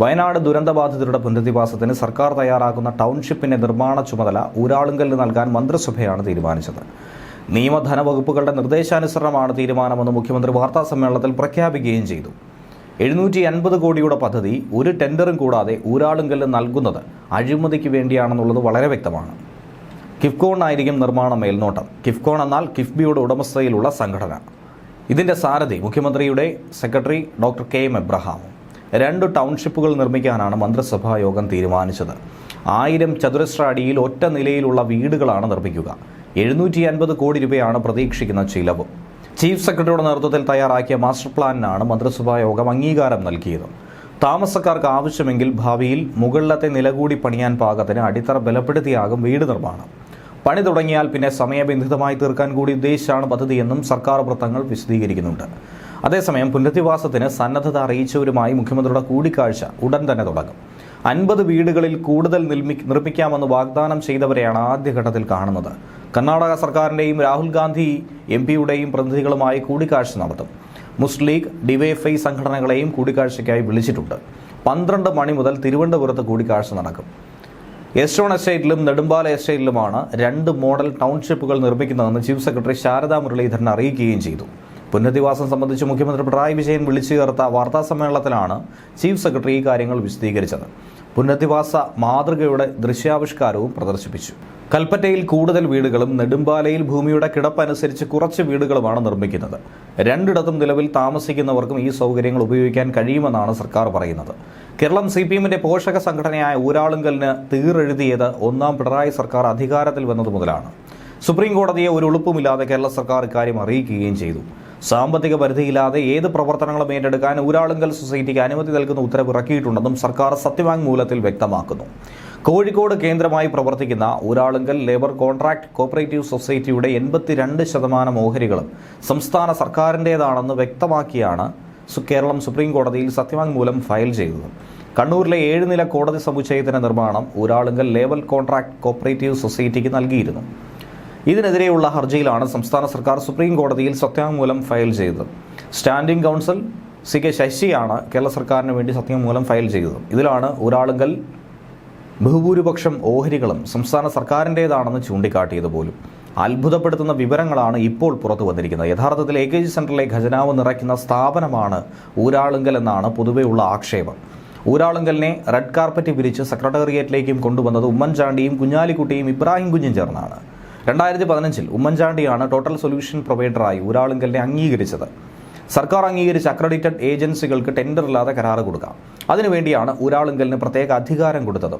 വയനാട് ദുരന്തബാധിതരുടെ പുനരധിവാസത്തിന് സർക്കാർ തയ്യാറാക്കുന്ന ടൗൺഷിപ്പിന്റെ നിർമ്മാണ ചുമതല ഊരാളുങ്കലിന് നൽകാൻ മന്ത്രിസഭയാണ് തീരുമാനിച്ചത്. നിയമധന വകുപ്പുകളുടെ നിർദ്ദേശാനുസരണമാണ് തീരുമാനമെന്ന് മുഖ്യമന്ത്രി വാർത്താ സമ്മേളനത്തിൽ പ്രഖ്യാപിക്കുകയും ചെയ്തു. എഴുന്നൂറ്റി അൻപത് കോടിയുടെ പദ്ധതി ഒരു ടെൻഡറും കൂടാതെ ഊരാളുങ്കലിന് നൽകുന്നത് അഴിമതിക്ക് വേണ്ടിയാണെന്നുള്ളത് വളരെ വ്യക്തമാണ്. കിഫ്കോൺ ആയിരിക്കും നിർമ്മാണ മേൽനോട്ടം. കിഫ്കോൺ എന്നാൽ കിഫ്ബിയുടെ ഉടമസ്ഥതയിലുള്ള സംഘടന. ഇതിന്റെ സാരഥി മുഖ്യമന്ത്രിയുടെ സെക്രട്ടറി ഡോക്ടർ കെ എം എബ്രഹാമും രണ്ട് ടൗൺഷിപ്പുകൾ നിർമ്മിക്കാനാണ് മന്ത്രിസഭാ യോഗം തീരുമാനിച്ചത്. ആയിരം ചതുരശ്ര അടിയിൽ ഒറ്റ നിലയിലുള്ള വീടുകളാണ് നിർമ്മിക്കുക. എഴുന്നൂറ്റി അൻപത് കോടി രൂപയാണ് പ്രതീക്ഷിക്കുന്ന ചിലവ്. ചീഫ് സെക്രട്ടറിയുടെ നേതൃത്വത്തിൽ തയ്യാറാക്കിയ മാസ്റ്റർ പ്ലാനിനാണ് മന്ത്രിസഭാ യോഗം അംഗീകാരം നൽകിയത്. താമസക്കാർക്ക് ആവശ്യമെങ്കിൽ ഭാവിയിൽ മുകളിലത്തെ നില കൂടി പണിയാൻ പാകത്തിന് അടിത്തറ ബലപ്പെടുത്തിയാകും വീട് നിർമ്മാണം. പണി തുടങ്ങിയാൽ പിന്നെ സമയബന്ധിതമായി തീർക്കാൻ കൂടി ഉദ്ദേശിച്ചാണ് പദ്ധതിയെന്നും സർക്കാർ വൃത്തങ്ങൾ വിശദീകരിക്കുന്നുണ്ട്. അതേസമയം പുനരധിവാസത്തിന് സന്നദ്ധത അറിയിച്ചവരുമായി മുഖ്യമന്ത്രിയുടെ കൂടിക്കാഴ്ച ഉടൻ തന്നെ തുടങ്ങും. അൻപത് വീടുകളിൽ കൂടുതൽ നിർമ്മിക്കാമെന്ന് വാഗ്ദാനം ചെയ്തവരെയാണ് ആദ്യഘട്ടത്തിൽ കാണുന്നത്. കർണാടക സർക്കാരിന്റെയും രാഹുൽ ഗാന്ധി എം പിയുടെയും പ്രതിനിധികളുമായി കൂടിക്കാഴ്ച നടത്തും. മുസ്ലിം ലീഗ് ഡിവൈഎഫ്ഐ സംഘടനകളെയും കൂടിക്കാഴ്ചയ്ക്കായി വിളിച്ചിട്ടുണ്ട്. പന്ത്രണ്ട് മണി മുതൽ തിരുവനന്തപുരത്ത് കൂടിക്കാഴ്ച നടക്കും. എസ്റ്റോൺ എസ്റ്റേറ്റിലും നെടുമ്പാല എസ്റ്റേറ്റിലുമാണ് രണ്ട് മോഡൽ ടൗൺഷിപ്പുകൾ നിർമ്മിക്കുന്നതെന്ന് ചീഫ് സെക്രട്ടറി ശാരദാ മുരളീധരൻ അറിയിക്കുകയും ചെയ്തു. പുനരധിവാസം സംബന്ധിച്ച് മുഖ്യമന്ത്രി പിണറായി വിജയൻ വിളിച്ചു ചേർത്ത വാർത്താ സമ്മേളനത്തിലാണ് ചീഫ് സെക്രട്ടറി കാര്യങ്ങൾ വിശദീകരിച്ചത്. പുനരധിവാസ മാതൃകയുടെ ദൃശ്യാവിഷ്കാരവും പ്രദർശിപ്പിച്ചു. കൽപ്പറ്റയിൽ കൂടുതൽ വീടുകളും നെടുമ്പാലയിൽ ഭൂമിയുടെ കിടപ്പനുസരിച്ച് കുറച്ച് വീടുകളുമാണ് നിർമ്മിക്കുന്നത്. രണ്ടിടത്തും നിലവിൽ താമസിക്കുന്നവർക്കും ഈ സൗകര്യങ്ങൾ ഉപയോഗിക്കാൻ കഴിയുമെന്നാണ് സർക്കാർ പറയുന്നത്. കേരളം സി പി എമ്മിന്റെ പോഷക സംഘടനയായ ഊരാളുങ്കലിന് തീറെഴുതിയത് ഒന്നാം പിണറായി സർക്കാർ അധികാരത്തിൽ വന്നത് മുതലാണ്. സുപ്രീം കോടതിയെ ഒരു ഉളുപ്പുമില്ലാതെ കേരള സർക്കാർ ഇക്കാര്യം അറിയിക്കുകയും ചെയ്തു. സാമ്പത്തിക പരിധിയില്ലാതെ ഏത് പ്രവർത്തനങ്ങളും ഏറ്റെടുക്കാൻ ഊരാളുങ്കൽ സൊസൈറ്റിക്ക് അനുമതി നൽകുന്ന ഉത്തരവ് ഇറക്കിയിട്ടുണ്ടെന്നും സർക്കാർ സത്യവാങ്മൂലത്തിൽ വ്യക്തമാക്കുന്നു. കോഴിക്കോട് കേന്ദ്രമായി പ്രവർത്തിക്കുന്ന ഊരാളുങ്കൽ ലേബർ കോൺട്രാക്ട് കോപ്പറേറ്റീവ് സൊസൈറ്റിയുടെ എൺപത്തിരണ്ട് ശതമാനം ഓഹരികളും സംസ്ഥാന സർക്കാരിന്റേതാണെന്ന് വ്യക്തമാക്കിയാണ് കേരളം സുപ്രീം കോടതിയിൽ സത്യവാങ്മൂലം ഫയൽ ചെയ്തത്. കണ്ണൂരിലെ ഏഴുനില കോടതി സമുച്ചയത്തിന്റെ നിർമ്മാണം ഊരാളുങ്കൽ ലേബർ കോൺട്രാക്ട് കോപ്പറേറ്റീവ് സൊസൈറ്റിക്ക് നൽകിയിരുന്നു. ഇതിനെതിരെയുള്ള ഹർജിയിലാണ് സംസ്ഥാന സർക്കാർ സുപ്രീം കോടതിയിൽ സത്യവാങ്മൂലം ഫയൽ ചെയ്തത്. സ്റ്റാൻഡിംഗ് കൗൺസിൽ സി കെ ശശിയാണ് കേരള സർക്കാരിന് വേണ്ടി സത്യവാങ്മൂലം ഫയൽ ചെയ്തത്. ഇതിലാണ് ഒരാളുകൾ ബഹുഭൂരിപക്ഷം ഓഹരികളും സംസ്ഥാന സർക്കാരിന്റേതാണെന്ന് ചൂണ്ടിക്കാട്ടിയത് പോലും. അത്ഭുതപ്പെടുത്തുന്ന വിവരങ്ങളാണ് ഇപ്പോൾ പുറത്തു വന്നിരിക്കുന്നത്. യഥാർത്ഥത്തിൽ എ കെ ജി സെന്ററിലെ ഖജനാവ് നിറയ്ക്കുന്ന സ്ഥാപനമാണ് ഊരാളുങ്കൽ എന്നാണ് പൊതുവെയുള്ള ആക്ഷേപം. ഊരാളുങ്കലിനെ റെഡ് കാർപ്പറ്റ് വിരിച്ച് സെക്രട്ടേറിയറ്റിലേക്കും കൊണ്ടുവന്നത് ഉമ്മൻചാണ്ടിയും കുഞ്ഞാലിക്കുട്ടിയും ഇബ്രാഹിം കുഞ്ഞും ചേർന്നാണ്. രണ്ടായിരത്തി പതിനഞ്ചിൽ ഉമ്മൻചാണ്ടിയാണ് ടോട്ടൽ സൊല്യൂഷൻ പ്രൊവൈഡറായി ഊരാളുങ്കലിനെ അംഗീകരിച്ചത്. സർക്കാർ അംഗീകരിച്ച അക്രഡിറ്റഡ് ഏജൻസികൾക്ക് ടെൻഡർ ഇല്ലാതെ കരാറ് കൊടുക്കാം. അതിനുവേണ്ടിയാണ് ഊരാളുങ്കലിന് പ്രത്യേക അധികാരം കൊടുത്തത്.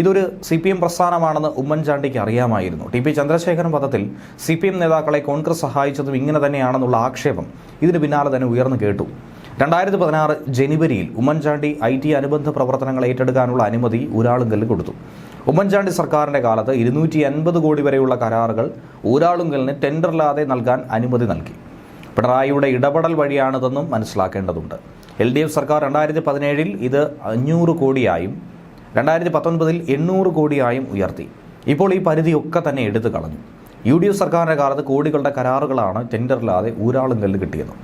ഇതൊരു സി പി എം പ്രസ്ഥാനമാണെന്ന് ഉമ്മൻചാണ്ടിക്ക് അറിയാമായിരുന്നു. ടി പി ചന്ദ്രശേഖരൻ പദത്തിൽ സി പി എം നേതാക്കളെ കോൺഗ്രസ് സഹായിച്ചതും ഇങ്ങനെ തന്നെയാണെന്നുള്ള ആക്ഷേപം ഇതിന് പിന്നാലെ തന്നെ ഉയർന്നു കേട്ടു. രണ്ടായിരത്തി പതിനാറ് ജനുവരിയിൽ ഉമ്മൻചാണ്ടി ഐ ടി അനുബന്ധ പ്രവർത്തനങ്ങൾ ഏറ്റെടുക്കാനുള്ള അനുമതി ഊരാളുങ്കലിന് കൊടുത്തു. ഉമ്മൻചാണ്ടി സർക്കാരിന്റെ കാലത്ത് ഇരുന്നൂറ്റി അൻപത് കോടി വരെയുള്ള കരാറുകൾ ഊരാളുങ്കലിന് ടെൻഡറില്ലാതെ നൽകാൻ അനുമതി നൽകി. പിണറായിയുടെ ഇടപെടൽ വഴിയാണിതെന്നും മനസ്സിലാക്കേണ്ടതുണ്ട്. എൽ ഡി എഫ് സർക്കാർ രണ്ടായിരത്തി പതിനേഴിൽ ഇത് അഞ്ഞൂറ് കോടിയായും രണ്ടായിരത്തി പത്തൊൻപതിൽ എണ്ണൂറ് കോടിയായും ഉയർത്തി. ഇപ്പോൾ ഈ പരിധിയൊക്കെ തന്നെ എടുത്തു കളഞ്ഞു. യു ഡി എഫ് സർക്കാരിന്റെ കാലത്ത് കോടികളുടെ കരാറുകളാണ് ടെൻഡറില്ലാതെ ഊരാളുങ്കലിന് കിട്ടിയത്.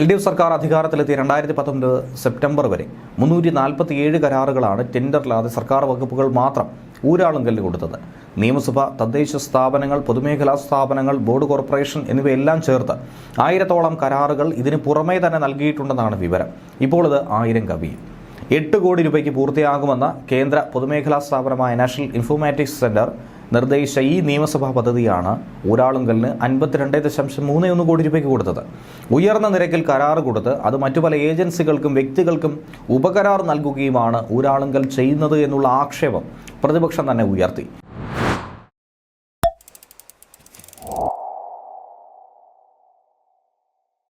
എൽ ഡി എഫ് സർക്കാർ അധികാരത്തിലെത്തിയ രണ്ടായിരത്തി പത്തൊമ്പത് സെപ്റ്റംബർ വരെ മുന്നൂറ്റി നാൽപ്പത്തി ഏഴ് കരാറുകളാണ് ടെൻഡറില്ലാതെ സർക്കാർ വകുപ്പുകൾ മാത്രം ഊരാളും കല്ല് കൊടുത്തത്. നിയമസഭ തദ്ദേശ സ്ഥാപനങ്ങൾ പൊതുമേഖലാ സ്ഥാപനങ്ങൾ ബോർഡ് കോർപ്പറേഷൻ എന്നിവയെല്ലാം ചേർത്ത് ആയിരത്തോളം കരാറുകൾ ഇതിന് പുറമേ തന്നെ നൽകിയിട്ടുണ്ടെന്നാണ് വിവരം. ഇപ്പോൾ ഇത് ആയിരം കവിയും. എട്ട് കോടി രൂപയ്ക്ക് പൂർത്തിയാകുമെന്ന കേന്ദ്ര പൊതുമേഖലാ സ്ഥാപനമായ നാഷണൽ ഇൻഫോർമാറ്റിക്സ് സെന്റർ നിർദ്ദേശിച്ച ഈ നിയമസഭാ പദ്ധതിയാണ് ഊരാളുങ്കലിന് അൻപത്തിരണ്ട് ദശാംശം മൂന്ന് ഒന്ന് കോടി രൂപയ്ക്ക് കൊടുത്തത്. ഉയർന്ന നിരക്കിൽ കരാർ കൊടുത്ത് അത് മറ്റു പല ഏജൻസികൾക്കും വ്യക്തികൾക്കും ഉപകരാർ നൽകുകയുമാണ് ഊരാളുങ്കൽ ചെയ്യുന്നത് എന്നുള്ള ആക്ഷേപം പ്രതിപക്ഷം തന്നെ ഉയർത്തി.